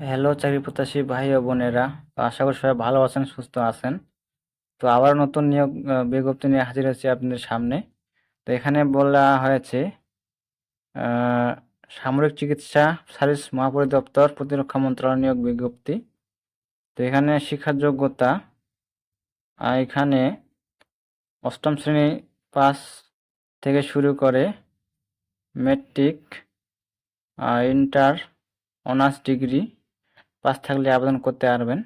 Hello চাকরি প্রত্যাশী ভাই ও বোনেরা। তো আশা করি সবাই ভালো আছেন, সুস্থ আছেন। তো আবার নতুন নিয়োগ বিজ্ঞপ্তি নিয়ে হাজির হয়েছি আপনাদের সামনে। তো এখানে বলা হয়েছে সামরিক চিকিৎসা সার্ভিস মহাপরিদপ্তর প্রতিরক্ষা মন্ত্রণালয় নিয়োগ বিজ্ঞপ্তি। তো এখানে শিক্ষার যোগ্যতা এখানে অষ্টম শ্রেণি পাস থেকে শুরু করে matric inter, honours degree pass থাকলে আবেদন করতে পারবেন।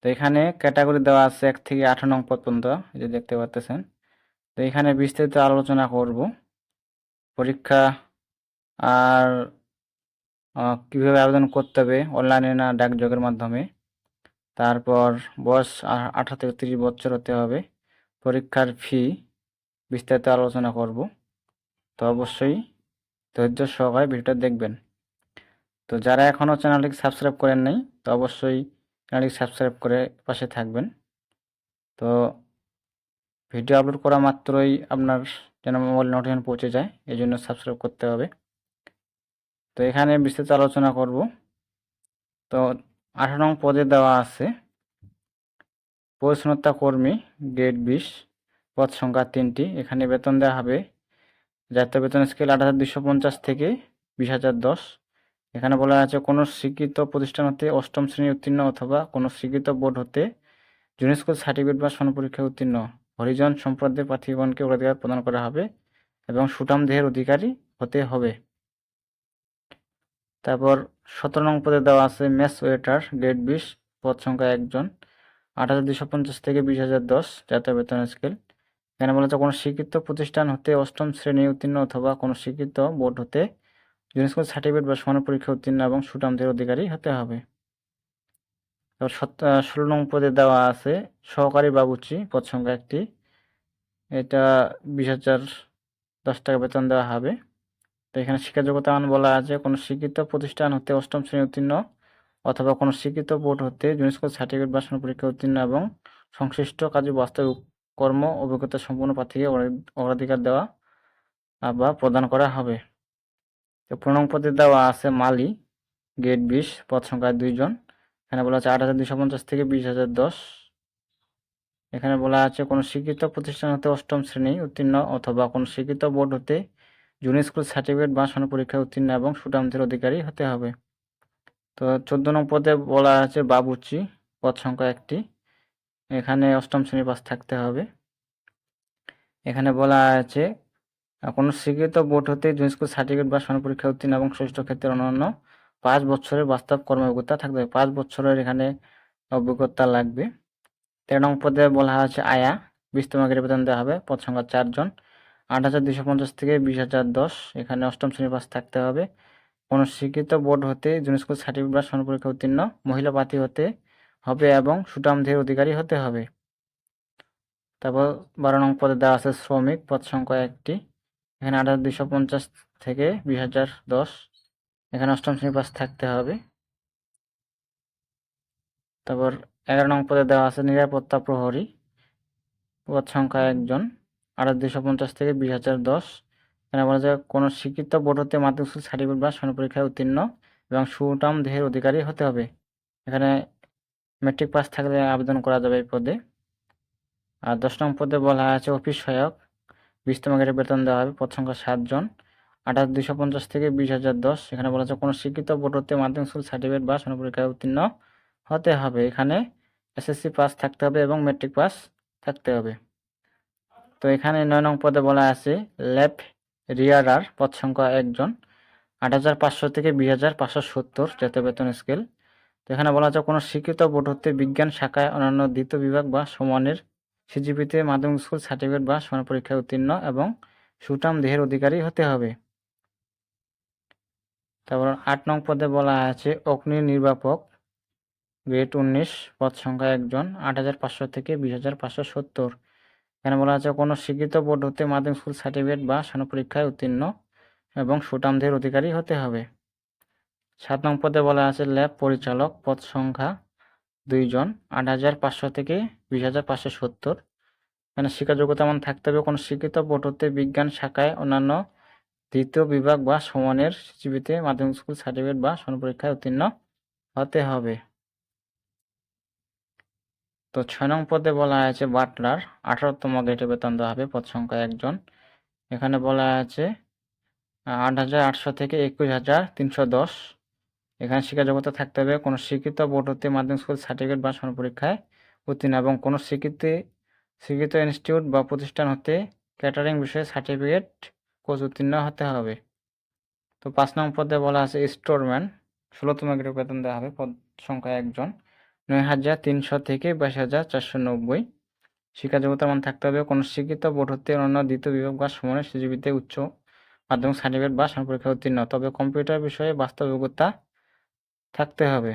তো এখানে ক্যাটাগরি দেওয়া আছে এক থেকে আঠারো নং পর্যন্ত যে দেখতে পাচ্ছেন। তো এখানে বিস্তারিত আলোচনা করব। পরীক্ষা আর কীভাবে আবেদন করতে হবে অনলাইনে না ডাকযোগের মাধ্যমে। তারপর বয়স আঠারো থেকে তিরিশ বছর হতে হবে। পরীক্ষার ফি বিস্তারিত আলোচনা করব। তো অবশ্যই ধৈর্য সহকারে ভিডিওটা দেখবেন। তো যারা এখনও চ্যানেলটিকে সাবস্ক্রাইব করেন নাই, তো অবশ্যই চ্যানেলটি সাবস্ক্রাইব করে পাশে থাকবেন। তো ভিডিও আপলোড করা মাত্রই আপনার যেন মোবাইল নোটিফিকেশন পৌঁছে যায়, এই জন্য সাবস্ক্রাইব করতে হবে। তো এখানে বিস্তারিত আলোচনা করব। তো আঠারো নং পদে দেওয়া আছে, পরিচ্ছন্নতা কর্মী, গ্রেড বিশ, পদ সংখ্যা তিনটি। এখানে বেতন দেওয়া হবে, জাতীয় বেতন স্কেল আট হাজার দুশো পঞ্চাশ থেকে বিশ হাজার দশ। এখানে বলা আছে, কোনো স্বীকৃত প্রতিষ্ঠান হতে অষ্টম শ্রেণি উত্তীর্ণ অথবা কোনো স্বীকৃত বোর্ড হতে ইউনেস্কো সার্টিফিকেট বা স্বর্ণ পরীক্ষায় উত্তীর্ণ। হরিজন সম্প্রদায়ের প্রার্থীগণকে অগ্রাধিকার প্রদান করা হবে এবং সুটাম দেহের অধিকারী হতে হবে। তারপর সতেরো নং পদে দেওয়া আছে মেস ওয়েটার গ্রেড বিশ, পদ সংখ্যা একজন, আট হাজার দুশো পঞ্চাশ থেকে বিশ হাজার দশ জাতীয় বেতন স্কেল। এখানে বলা হচ্ছে কোনো স্বীকৃত প্রতিষ্ঠান হতে অষ্টম শ্রেণি উত্তীর্ণ অথবা কোনো স্বীকৃত বোর্ড হতে ইউনেস্কো সার্টিফিকেট বা সমান পরীক্ষা উত্তীর্ণ এবং সুঠাম দেহের অধিকারী হতে হবে। তারপর ষোলো নং পদে দেওয়া আছে, সহকারী বাবুচি পদ সংখ্যা একটি। এটা বিশ হাজার দশ টাকা বেতন দেওয়া হবে। তো এখানে শিক্ষা যোগ্যতা মান বলা আছে, কোনো স্বীকৃত প্রতিষ্ঠান হতে অষ্টম শ্রেণি উত্তীর্ণ অথবা কোনো স্বীকৃত বোর্ড হতে ইউনেস্কো সার্টিফিকেট বা সনদ পরীক্ষা উত্তীর্ণ এবং সংশ্লিষ্ট কাজে বাস্তব কর্ম, অভিজ্ঞতা সম্পন্ন প্রার্থীকে অগ্রা- অগ্রাধিকার দেওয়া বা প্রদান করা হবে। তো নং পদে দেওয়া আছে মালি, গেট বিশ পদ সংখ্যা দুইজন। এখানে বলা আছে আট হাজার দুশো পঞ্চাশ থেকে বিশ হাজার দশ। এখানে বলা আছে কোনো স্বীকৃত প্রতিষ্ঠান হতে অষ্টম শ্রেণি উত্তীর্ণ অথবা কোনো স্বীকৃত বোর্ড হতে জুনিয়র স্কুল সার্টিফিকেট বা সনদ পরীক্ষায় উত্তীর্ণ এবং সুটামদের অধিকারী হতে হবে। তো চোদ্দ নং পদে বলা আছে বাবুচি পদ সংখ্যা একটি। এখানে অষ্টম শ্রেণি পাস থাকতে হবে। এখানে বলা আছে কোনো স্বীকৃত বোর্ড হতে জুনিয়র স্কুল সার্টিফিকেট বা সনদ পরীক্ষা উত্তীর্ণ এবং ষষ্ঠ ক্ষেত্রে অন্যান্য পাঁচ বছরের বাস্তব কর্ম অভিজ্ঞতা থাকতে হবে। পাঁচ বছরের এখানে অভিজ্ঞতা লাগবে। তেরো নং পদে বলা আছে আয়া। বিশতম গ্রেড বেতন দেওয়া হবে। পদ সংখ্যা চারজন আট হাজার দুশো পঞ্চাশ থেকে বিশ হাজার দশ। এখানে অষ্টম শ্রেণি পাস থাকতে হবে। কোনো স্বীকৃত বোর্ড হতে জুনিয়র স্কুল সার্টিফিকেট বা সনদ পরীক্ষা উত্তীর্ণ, মহিলা প্রার্থী হতে হবে এবং সুটাম দেহের অধিকারী হতে হবে। তারপর বারো নং পদে দেওয়া আছে শ্রমিক। পদ সংখ্যা একটি। এখানে আট হাজার দুশো পঞ্চাশ থেকে বিশ হাজার দশ। এখানে অষ্টম শ্রেণি পাস থাকতে হবে। তারপর এগারো নং পদে দেওয়া আছে নিরাপত্তা প্রহরী। পদ সংখ্যা একজন। হাজার দুশো পঞ্চাশ থেকে বিশ হাজার দশ। এখানে বলা যায় কোনো স্বীকৃত বোর্ড হতে মাধ্যমিক সার্টিফিকেট বা সনদ পরীক্ষায় উত্তীর্ণ এবং সুটাম দেহের অধিকারী হতে হবে। এখানে মেট্রিক পাস থাকলে আবেদন করা যাবে এই পদে। আর দশ নং পদে বলা আছে অফিস সহায়ক। বিশতম গ্রেডে বেতন দেওয়া হবে পদ সংখ্যা সাতজন হাজার দুশো পঞ্চাশ থেকে বিশ হাজার দশ। এখানে বলা আছে কোনো শিক্ষিত বোর্ড হতে মাধ্যমিক স্কুল সার্টিফিকেট বা পরীক্ষায় উত্তীর্ণ হতে হবে। এখানে এসএসসি পাস থাকতে হবে এবং মেট্রিক পাস থাকতে হবে। তো এখানে নয় নং পদে বলা আছে ল্যাব রিয়ারার পদ সংখ্যা একজন। আট হাজার পাঁচশো থেকে বিশ হাজার পাঁচশো সত্তর জাতীয় বেতন স্কেল। তো এখানে বলা আছে কোনো শিক্ষিত বোর্ড হতে বিজ্ঞান শাখায় অন্যান্য দ্বিতীয় বিভাগ বা সমানের সিজিপিতে মাধ্যমিক স্কুল সার্টিফিকেট বা সমান পরীক্ষায় উত্তীর্ণ এবং সুটাম দেহের অধিকারী হতে হবে। তারপর আট নং পদে বলা আছে, অগ্নি নির্বাপক, গ্রেড উনিশ, পদ সংখ্যা একজন, আট হাজার পাঁচশো থেকে বিশ হাজার পাঁচশো সত্তর। এখানে বলা আছে, কোনো স্বীকৃত বোর্ড হতে মাধ্যমিক স্কুল সার্টিফিকেট বা সনদ পরীক্ষায় উত্তীর্ণ এবং সুটামদের অধিকারী হতে হবে। সাত নং পদে বলা আছে, ল্যাব পরিচালক, পদ সংখ্যা দুইজন আট হাজার পাঁচশো থেকে বিশ হাজার পাঁচশো সত্তর। এখানে শিক্ষা যোগ্যতা মান থাকতে হবে, কোনো শিক্ষিত হতে বিজ্ঞান শাখায় অন্যান্য দ্বিতীয় বিভাগ বা সমানের সিজিপিতে মাধ্যমিক স্কুল সার্টিফিকেট বা সনদ পরীক্ষায় উত্তীর্ণ হতে হবে। তো ছয় নং পদে বলা হয়েছে বাটলার, আঠারোতম গেটে বেতন দেওয়া হবে, পদ সংখ্যা একজন। এখানে বলা হয়েছে আট হাজার আটশো থেকে একুশ হাজার তিনশো দশ। এখানে শিক্ষা থাকতে হবে। কোনো স্বীকৃত বোর্ড হতে মাধ্যমিক স্কুল সার্টিফিকেট বা সমান পরীক্ষায় উত্তীর্ণ এবং কোনো স্বীকৃতি স্বীকৃত ইনস্টিটিউট বা প্রতিষ্ঠান হতে ক্যাটারিং বিষয়ে সার্টিফিকেট কোর্স উত্তীর্ণ হতে হবে। তো পাঁচ নং পদে বলা আছে স্টোরম্যান ষোলোতম গ্রেড বেতন দেওয়া হবে। পদ সংখ্যা একজন। নয় হাজার তিনশো থেকে বাইশ হাজার চারশো নব্বই। শিক্ষা যোগ্যতার মান থাকতে হবে, কোনো শিক্ষিত বোর্ড হতে অন্য দ্বিতীয় বিভাগ বা সমানের সিজিবিতে উচ্চ মাধ্যমিক সার্টিফিকেট বা সমান পরীক্ষা উত্তীর্ণ। তবে কম্পিউটার বিষয়ে বাস্তব যোগ্যতা থাকতে হবে।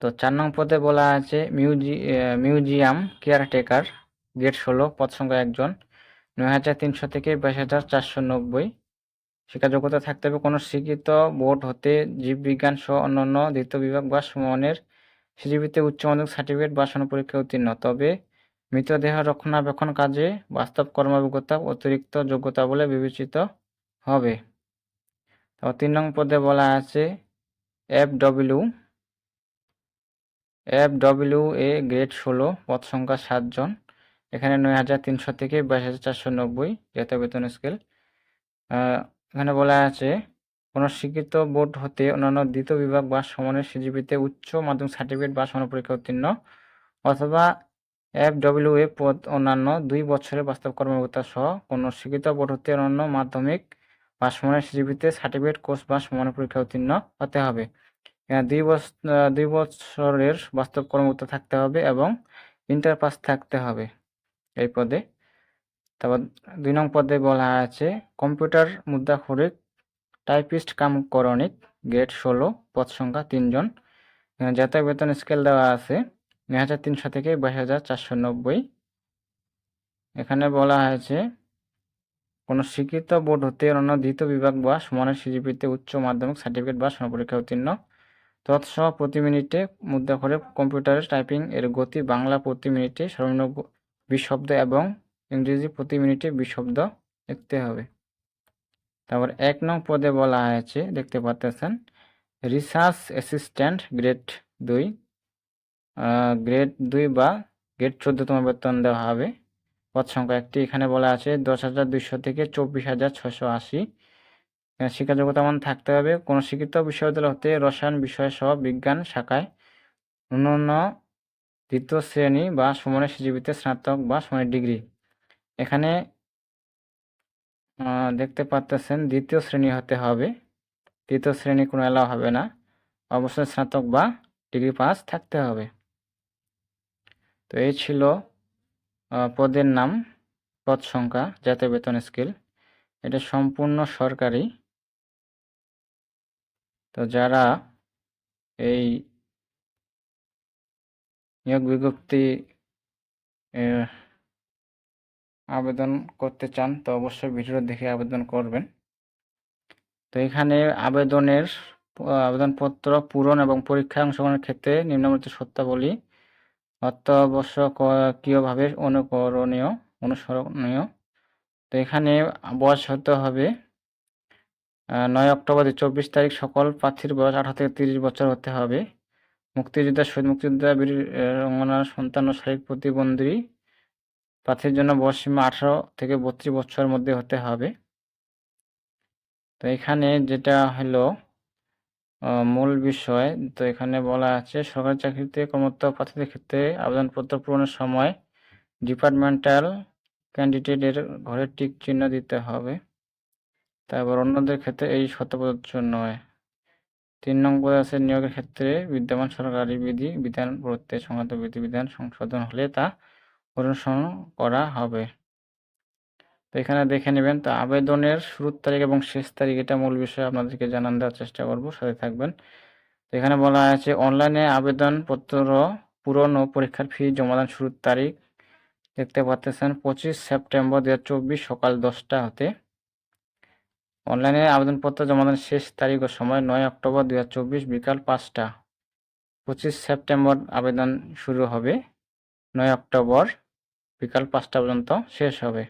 তো চার নং পদে বলা আছে, মিউজি মিউজিয়াম কেয়ারটেকার গেট ষোলো, পদ সংখ্যা একজন, নয় হাজার তিনশো থেকে বাইশ হাজার চারশো নব্বই। শিক্ষা যোগ্যতা থাকতে হবে কোনো স্বীকৃত বোর্ড হতে, জীববিজ্ঞান সহ অন্যান্য দ্বিতীয় বিভাগ বা সমানের সিজিবিতে উচ্চ মাধ্যমিক সার্টিফিকেট বা সনদ পরীক্ষা উত্তীর্ণ। তবে মৃতদেহ রক্ষণাবেক্ষণ কাজে বাস্তব কর্মাভিজ্ঞতা অতিরিক্ত যোগ্যতা বলে বিবেচিত হবে। তো তিন নং পদে বলা আছে F W F W A grade ষোলো, পদ সংখ্যা সাতজন এখানে নয় হাজার তিনশো থেকে বাইশ হাজার চারশো নব্বই জাতীয় বেতন স্কেল। এখানে বলা আছে কোনো স্বীকৃত বোর্ড হতে অন্যান্য দ্বিতীয় বিভাগ বা সমানের সিজিপিতে উচ্চ মাধ্যমিক সার্টিফিকেট বা সমান পরীক্ষা উত্তীর্ণ অথবা এফ ডব্লিউ এ পদ অন্যান্য দুই বছরের বাস্তব কর্মকর্তা সহ কোনো স্বীকৃত বোর্ড হতে অন্যান্য মাধ্যমিক বা সমানের সিজিপিতে সার্টিফিকেট কোর্স বা সমানের পরীক্ষা উত্তীর্ণ হতে হবে। দুই বছর দুই বছরের বাস্তব কর্মকর্তা থাকতে হবে এবং ইন্টার পাস থাকতে হবে এই পদে। তারপর দুই নং পদে বলা আছে, কম্পিউটার মুদ্রা মুদ্রাক্ষরিক টাইপিস্ট কাম করণিক, গ্রেড ষোলো, পদ সংখ্যা তিনজন জাতীয় বেতন স্কেল দেওয়া আছে নয় হাজার তিনশো থেকে বাইশ হাজার চারশো নব্বই। এখানে বলা হয়েছে কোনো স্বীকৃত বোর্ড হতে অন্য দ্বিতীয় বিভাগ বা সমানের সিজিপিতে উচ্চ মাধ্যমিক সার্টিফিকেট বা সমপরীক্ষা উত্তীর্ণ। তৎসহ প্রতি মিনিটে মুদ্রা করে কম্পিউটারের টাইপিং এর গতি বাংলা প্রতি মিনিটে সর্বনিম্ন বিশ শব্দ এবং ইংরেজি প্রতি মিনিটে বিশ শব্দ লিখতে হবে। তারপর এক নং পদে বলা হয়েছে, দেখতে পাচ্ছেন রিসার্চ অ্যাসিস্ট্যান্ট গ্রেড দুই গ্রেড দুই বা গ্রেড চোদ্দতম বেতন দেওয়া হবে। পদ সংখ্যা একটি এখানে বলা আছে দশ হাজার দুইশো থেকে চব্বিশ হাজার ছশো আশি শিক্ষা যোগ্যতা মান থাকতে হবে। কোনো শিক্ষিত বিশ্ববিদ্যালয় হতে রসায়ন বিষয় সহ বিজ্ঞান শাখায় অন্যান্য দ্বিতীয় শ্রেণি বা সমানের সিজিবিতে স্নাতক বা সমানের ডিগ্রি। এখানে দেখতে পাচ্তেছেন দ্বিতীয় শ্রেণি হতে হবে। তৃতীয় শ্রেণি কোনো এলাও হবে না। অবশ্যই স্নাতক বা ডিগ্রি পাস থাকতে হবে। তো এই ছিল পদের নাম, পদ সংখ্যা, জাতীয় বেতন স্কেল। এটা সম্পূর্ণ সরকারি। তো যারা এই নিয়োগ বিজ্ঞপ্তি আবেদন করতে চান, তো অবশ্যই ভিডিও দেখে আবেদন করবেন। তো এখানে আবেদনের, আবেদনপত্র পূরণ এবং পরীক্ষায় অংশগ্রহণের ক্ষেত্রে নিম্নবর্তী সত্যাবলী অত্যাবশ্যকীয়ভাবে অনুকরণীয়, অনুসরণীয়। তো এখানে বয়স হতে হবে নয় অক্টোবর চব্বিশ তারিখ সকল প্রার্থীর বয়স আঠারো থেকে তিরিশ বছর হতে হবে। মুক্তিযোদ্ধা, শহীদ মুক্তিযোদ্ধা, বীর রঙ্গনার সন্তান ও শারীরিক প্রতিবন্ধী প্রার্থীর জন্য বয়সসীমা আঠারো থেকে বত্রিশ বছরের মধ্যে হতে হবে। তো এখানে যেটা হলো মূল বিষয়। তো এখানে বলা আছে, সরকারি চাকরিতে কর্মরত প্রার্থীদের ক্ষেত্রে আবেদনপত্র পূরণের সময় ডিপার্টমেন্টাল ক্যান্ডিডেটের ঘরে টিক চিহ্ন দিতে হবে। তারপর অন্যদের ক্ষেত্রে এই শত প্রযোজ্য নয়। তিন নম্বর আছে, নিয়োগের ক্ষেত্রে বিদ্যমান সরকারি বিধি, বিধান প্রত্যে সংক্রান্ত বিধিবিধান সংশোধন হলে তা অনুসরণ করা হবে। তো এখানে দেখে নেবেন। তো আবেদনের শুরুর তারিখ এবং শেষ তারিখ এটা মূল বিষয় আপনাদেরকে জানান দেওয়ার চেষ্টা করব, সাথে থাকবেন। তো এখানে বলা আছে, অনলাইনে আবেদনপত্র পূরণ ও পরীক্ষার ফি জমাদান শুরুর তারিখ দেখতে পাচ্ছেন, পঁচিশ সেপ্টেম্বর দু হাজার চব্বিশ সকাল দশটা হতে। অনলাইনে আবেদনপত্র জমাদান শেষ তারিখ ও সময় নয় অক্টোবর দু হাজার চব্বিশ বিকাল পাঁচটা। পঁচিশ সেপ্টেম্বর আবেদন শুরু হবে, নয় অক্টোবর বিকাল পাঁচটা পর্যন্ত শেষ হবে।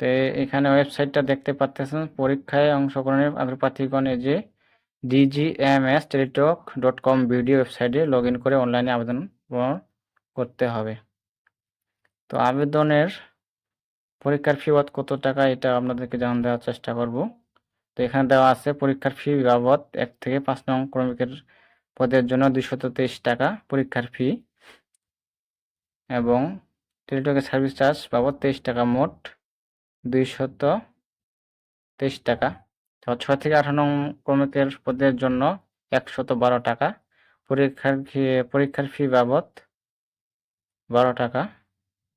তো এখানে ওয়েবসাইটটা দেখতে পাচ্ছেন পরীক্ষায় অংশগ্রহণের আগ্রহী প্রার্থীগণ এই যে DGMS Teletalk dot com video ওয়েবসাইটে লগ করে অনলাইনে আবেদন করতে হবে। তো আবেদনের পরীক্ষার ফি বাবদ কত টাকা এটা আপনাদেরকে জানান দেওয়ার চেষ্টা করব। তো এখানে দেওয়া আছে, পরীক্ষার ফি বাবদ এক থেকে পাঁচ নং ক্রমিকের পদের জন্য দুইশত তেইশ টাকা পরীক্ষার ফি এবং টেলিটকের সার্ভিস চার্জ বাবদ তেইশ টাকা মোট দুইশত তেইশ টাকা। ছয় থেকে আঠারো নং ক্রমিকের পদের জন্য একশত বারো টাকা। পরীক্ষার পরীক্ষার ফি বাবদ বারো টাকা।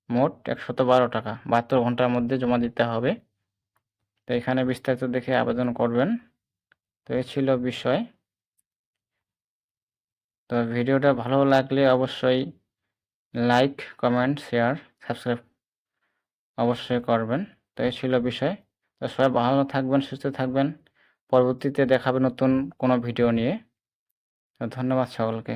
মোট একশত বারো টাকা। বাহাত্তর ঘণ্টার মধ্যে জমা দিতে হবে। তো এখানে বিস্তারিত দেখে আবেদন করবেন। তো এ ছিল বিষয়। তো ভিডিওটা ভালো লাগলে অবশ্যই লাইক, কমেন্ট, শেয়ার, সাবস্ক্রাইব অবশ্যই করবেন। তো এই ছিল বিষয়। তো সবাই ভালো থাকবেন, সুস্থ থাকবেন। পরবর্তীতে দেখাবে নতুন কোনো ভিডিও নিয়ে। ধন্যবাদ সকলকে।